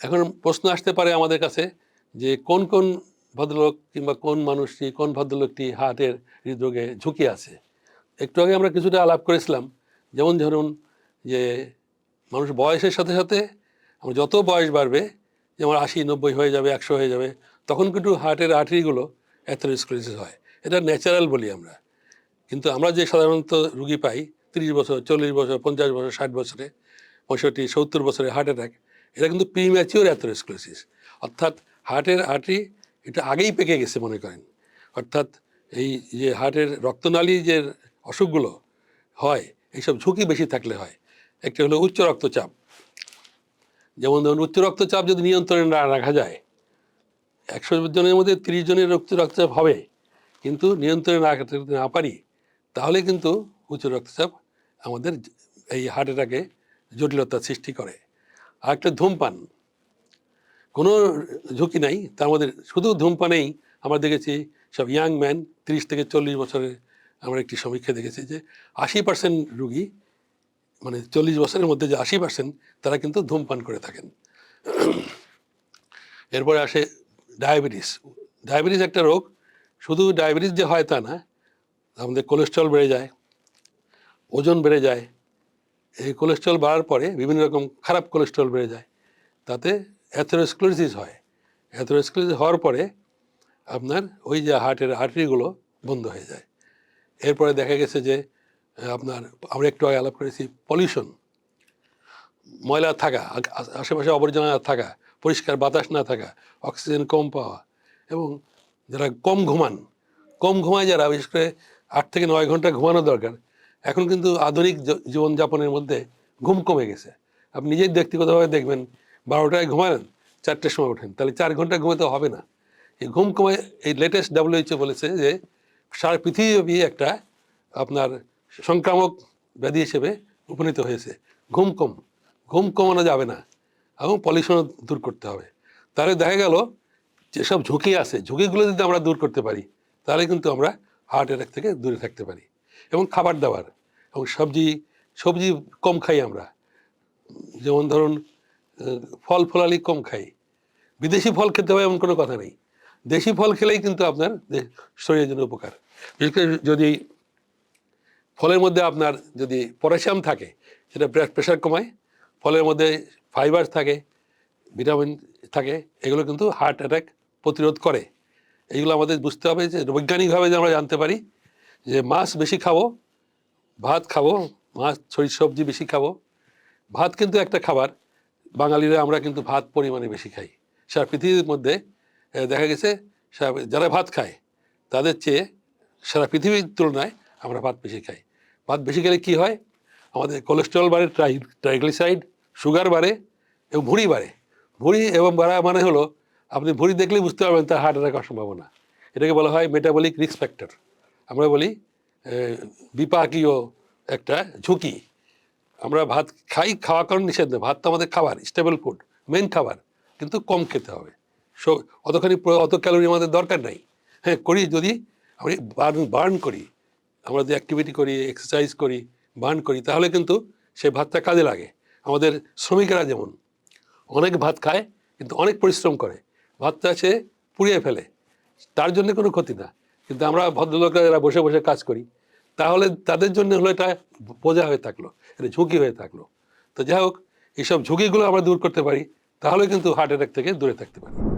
এখন প্রশ্ন আসতে পারে আমাদের কাছে যে কোন কোন ভদ্রলোক কিংবা কোন মানুষটি, কোন ভদ্রলোকটি হার্টের হৃদরোগে ঝুঁকি আছে? একটু আগে আমরা কিছুটা আলাপ করেছিলাম, যেমন ধরুন যে মানুষ বয়সের সাথে সাথে আমার যত বয়স বাড়বে, যেমন আশি, নব্বই হয়ে যাবে, একশো হয়ে যাবে, তখন কিন্তু হার্টের আর্টারিগুলো অ্যাথেরোস্ক্লেরোসিস হয়। এটা ন্যাচারাল বলি আমরা। কিন্তু আমরা যে সাধারণত রুগী পাই, তিরিশ বছর, চল্লিশ বছর, পঞ্চাশ বছর, ষাট বছরে, পঁয়ষট্টি, সত্তর বছরে হার্ট অ্যাটাক এটা কিন্তু প্রিম্যাচিওর অ্যাথেরোস্ক্লেরোসিস অর্থাৎ হার্টের আর্টারি এটা আগেই পেকে গেছে মনে করেন। অর্থাৎ এই যে হার্টের রক্তনালী যে অসুখগুলো হয়, এইসব ঝুঁকি বেশি থাকলে হয়। একটা হলো উচ্চ রক্তচাপ। যেমন ধরুন, উচ্চ রক্তচাপ যদি নিয়ন্ত্রণে না রাখা যায়, একশো জনের মধ্যে তিরিশ জনের উচ্চ রক্তচাপ হবে। কিন্তু নিয়ন্ত্রণে না রাখতে না পারি, তাহলে কিন্তু উচ্চ রক্তচাপ আমাদের এই হার্ট অ্যাটাকে জটিলতার সৃষ্টি করে। আর একটা ধূমপান। কোনো ঝুঁকি নাই, তার মধ্যে শুধু ধূমপানেই আমরা দেখেছি সব ইয়াং ম্যান তিরিশ থেকে চল্লিশ বছরের আমরা একটি সমীক্ষা দেখেছি যে আশি পার্সেন্ট রুগী মানে চল্লিশ বছরের মধ্যে যে আশি পার্সেন্ট, তারা কিন্তু ধূমপান করে থাকেন। এরপরে আসে ডায়াবেটিস। ডায়াবেটিস একটা রোগ, শুধু ডায়াবেটিস যে হয় তা না, আমাদের কোলেস্ট্রল বেড়ে যায়, ওজন বেড়ে যায় এই কোলেস্ট্রল বাড়ার পরে বিভিন্ন রকম খারাপ কোলেস্ট্রল বেড়ে যায়। তাতে অ্যাথেরোস্ক্লোরোসিস হয়। অ্যাথেরোস্ক্লোরোসিস হওয়ার পরে আপনার ওই যে হার্টের আর্টারিগুলো বন্ধ হয়ে যায়। এরপরে দেখা গেছে যে আপনার আমরা একটু আগে আলাপ করেছি পলিউশন ময়লা থাকা আশেপাশে আবর্জনা থাকা, পরিষ্কার বাতাস না থাকা অক্সিজেন কম পাওয়া এবং যারা কম ঘুমান, কম ঘুমায় যারা, বিশেষ করে আট থেকে নয় ঘণ্টা ঘুমানো দরকার এখন কিন্তু আধুনিক জীবনযাপনের মধ্যে ঘুম কমে গেছে। আপনি নিজেই ব্যক্তিগতভাবে দেখবেন, বারোটায় ঘুমালেন, চারটের সময় ওঠেন, তাহলে চার ঘণ্টা ঘুমাতে হবে না। এই ঘুম কমে, এই লেটেস্ট ডাব্লিউএইচও বলেছে যে, সারা পৃথিবী একটা আপনার সংক্রামক ব্যাধি হিসেবে উপনীত হয়েছে। ঘুম কম, ঘুম কমানো যাবে না, এবং পলিউশনও দূর করতে হবে। তাহলে দেখা গেল, যেসব ঝুঁকি আছে, ঝুঁকিগুলো যদি আমরা দূর করতে পারি, তাহলে কিন্তু আমরা হার্ট অ্যাটাক থেকে দূরে থাকতে পারি। এবং খাবার দাবার এবং সবজি সবজি কম খাই আমরা। যেমন ধরুন ফল ফলালি কম খাই। বিদেশি ফল খেতে হবে এমন কোনো কথা নেই। দেশি ফল খেলেই কিন্তু আপনার শরীরের জন্য উপকার। বিশেষ করে যদি ফলের মধ্যে আপনার যদি পটাশিয়াম থাকে, সেটা ব্লাড প্রেশার কমায়। ফলের মধ্যে ফাইবার থাকে ভিটামিন থাকে, এগুলো কিন্তু হার্ট অ্যাটাক প্রতিরোধ করে। এইগুলো আমাদের বুঝতে হবে যে বৈজ্ঞানিকভাবে যে আমরা জানতে পারি যে মাছ বেশি খাব, ভাত খাব, মাছ শরীর সবজি বেশি খাব, ভাত কিন্তু একটা খাবার। বাঙালিরা আমরা কিন্তু ভাত পরিমাণে বেশি খাই। সারা পৃথিবীর মধ্যে দেখা গেছে যারা ভাত খায়, তাদের চেয়ে সারা পৃথিবীর তুলনায় আমরা ভাত বেশি খাই। ভাত বেশি খেলে কী হয়? আমাদের কোলেস্ট্রল বাড়ে ট্রাই ট্রাইগ্লিসাইড সুগার বাড়ে এবং ভুঁড়ি বাড়ে। ভুঁড়ি এবং বাড়া মানে হলো, আপনি ভুঁড়ি দেখলেই বুঝতে পারবেন তার হার্ট অ্যাটাক সম্ভাবনা। এটাকে বলা হয় মেটাবলিক রিস্ক ফ্যাক্টর আমরা বলি বিপাকীয় একটা ঝুঁকি। আমরা ভাত খাই, খাওয়া কারণ নিষেধ ভাত তো আমাদের খাবার স্টেবল ফুড মেন খাবার, কিন্তু কম খেতে হবে। সো, অতখানি অত ক্যালোরি আমাদের দরকার নাই। হ্যাঁ করি যদি আমি বার্ন বার্ন করি, আমরা যদি অ্যাক্টিভিটি করি এক্সারসাইজ করি বার্ন করি, তাহলে কিন্তু সেই ভাতটা কাজে লাগে। আমাদের শ্রমিকেরা যেমন, অনেক ভাত খায়, কিন্তু অনেক পরিশ্রম করে। ভাতটা সে পুড়িয়ে ফেলে। তার জন্য কোনো ক্ষতি না। কিন্তু আমরা ভদ্রলোকরা যারা বসে বসে কাজ করি, তাহলে তাদের জন্য হলো এটা বোঝা হয়ে থাকল, এটা ঝুঁকি হয়ে থাকল। তো যাই হোক, এইসব ঝুঁকিগুলো আমরা দূর করতে পারি, তাহলে কিন্তু হার্ট অ্যাটাক থেকে দূরে থাকতে পারি।